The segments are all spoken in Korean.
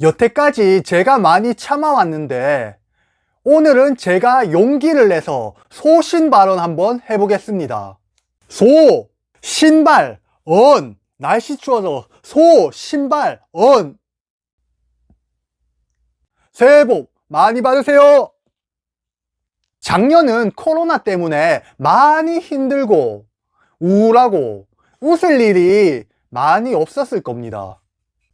여태까지 제가 많이 참아왔는데 오늘은 제가 용기를 내서 소신 발언 한번 해보겠습니다. 소, 신발, 언. 날씨 추워서 소, 신발, 언. 새해 복 많이 받으세요. 작년은 코로나 때문에 많이 힘들고 우울하고 웃을 일이 많이 없었을 겁니다.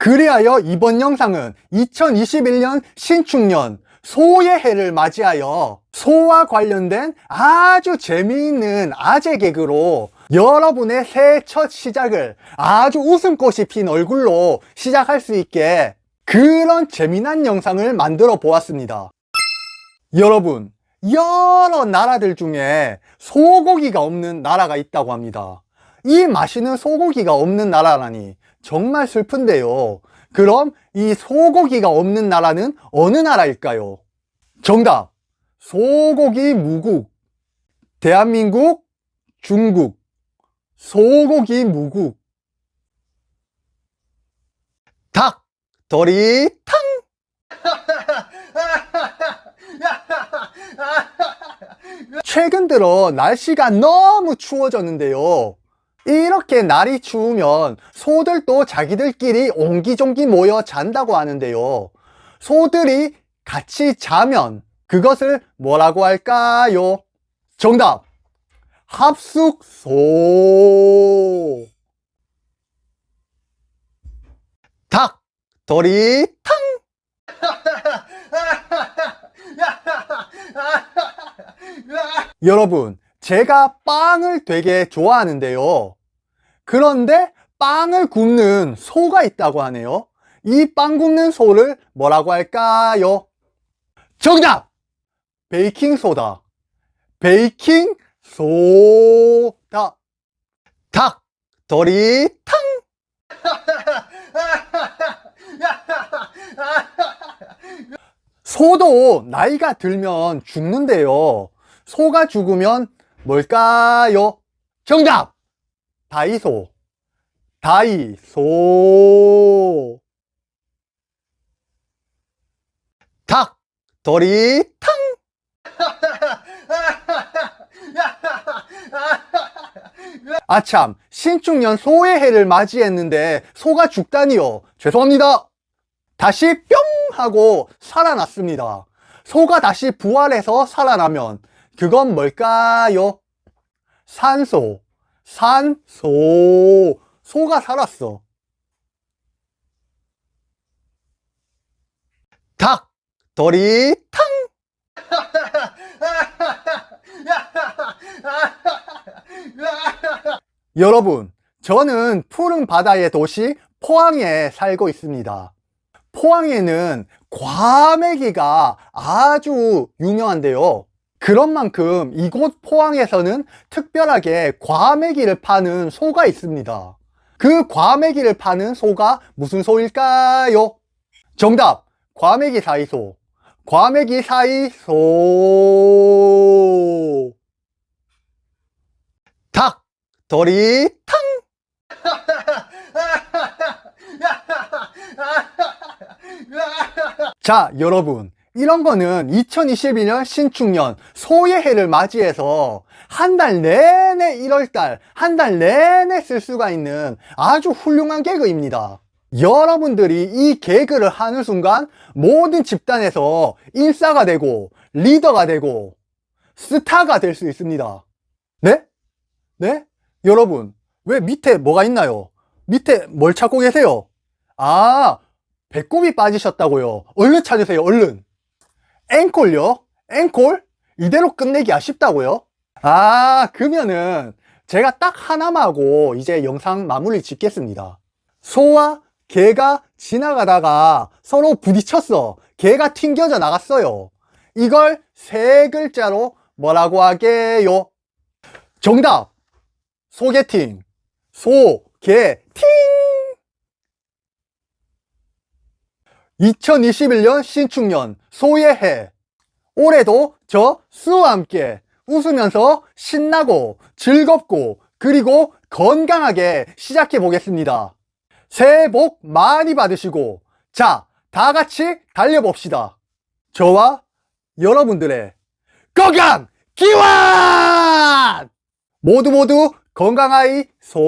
그리하여 이번 영상은 2021년 신축년 소의 해를 맞이하여 소와 관련된 아주 재미있는 아재 개그로 여러분의 새해 첫 시작을 아주 웃음꽃이 핀 얼굴로 시작할 수 있게 그런 재미난 영상을 만들어 보았습니다. 여러분, 여러 나라들 중에 소고기가 없는 나라가 있다고 합니다. 이 맛있는 소고기가 없는 나라라니 정말 슬픈데요. 그럼 이 소고기가 없는 나라는 어느 나라일까요? 정답. 소고기 무국. 대한민국, 중국. 소고기 무국. 닭, 도리탕. 최근 들어 날씨가 너무 추워졌는데요. 이렇게 날이 추우면 소들도 자기들끼리 옹기종기 모여 잔다고 하는데요. 소들이 같이 자면 그것을 뭐라고 할까요? 정답! 합숙소. 닭, 도리 탕. 여러분, 제가 빵을 되게 좋아하는데요. 그런데 빵을 굽는 소가 있다고 하네요. 이 빵 굽는 소를 뭐라고 할까요? 정답! 베이킹 소다. 베이킹 소다. 닭, 도리탕. 소도 나이가 들면 죽는데요. 소가 죽으면 뭘까요? 정답! 다이소. 다이소. 닭, 도리탕. 아참, 신축년 소의 해를 맞이했는데 소가 죽다니요. 죄송합니다. 다시 뿅 하고 살아났습니다. 소가 다시 부활해서 살아나면 그건 뭘까요? 산소, 산소, 소가 살았어. 닭, 도리탕. 여러분, 저는 푸른 바다의 도시 포항에 살고 있습니다. 포항에는 과메기가 아주 유명한데요. 그런 만큼 이곳 포항에서는 특별하게 과메기를 파는 소가 있습니다. 그 과메기를 파는 소가 무슨 소일까요? 정답! 과메기 사이소. 과메기 사이소. 닭, 도리탕. 자, 여러분. 이런 거는 2021년 신축년 소의 해를 맞이해서 한 달 내내 1월달, 한 달 내내 쓸 수가 있는 아주 훌륭한 개그입니다. 여러분들이 이 개그를 하는 순간 모든 집단에서 인싸가 되고 리더가 되고 스타가 될 수 있습니다. 네? 네? 여러분, 왜 밑에 뭐가 있나요? 밑에 뭘 찾고 계세요? 아, 배꼽이 빠지셨다고요. 얼른 찾으세요, 얼른. 앵콜요? 앵콜? 이대로 끝내기 아쉽다고요? 아, 그러면은 제가 딱 하나만 하고 이제 영상 마무리 짓겠습니다. 소와 개가 지나가다가 서로 부딪혔어. 개가 튕겨져 나갔어요. 이걸 세 글자로 뭐라고 하게요? 정답! 소개팅. 소 개 팅! 2021년 신축년 소의 해. 올해도 저 수와 함께 웃으면서 신나고 즐겁고 그리고 건강하게 시작해 보겠습니다. 새해 복 많이 받으시고 자 다 같이 달려봅시다. 저와 여러분들의 건강 기원! 모두 모두 건강하이 소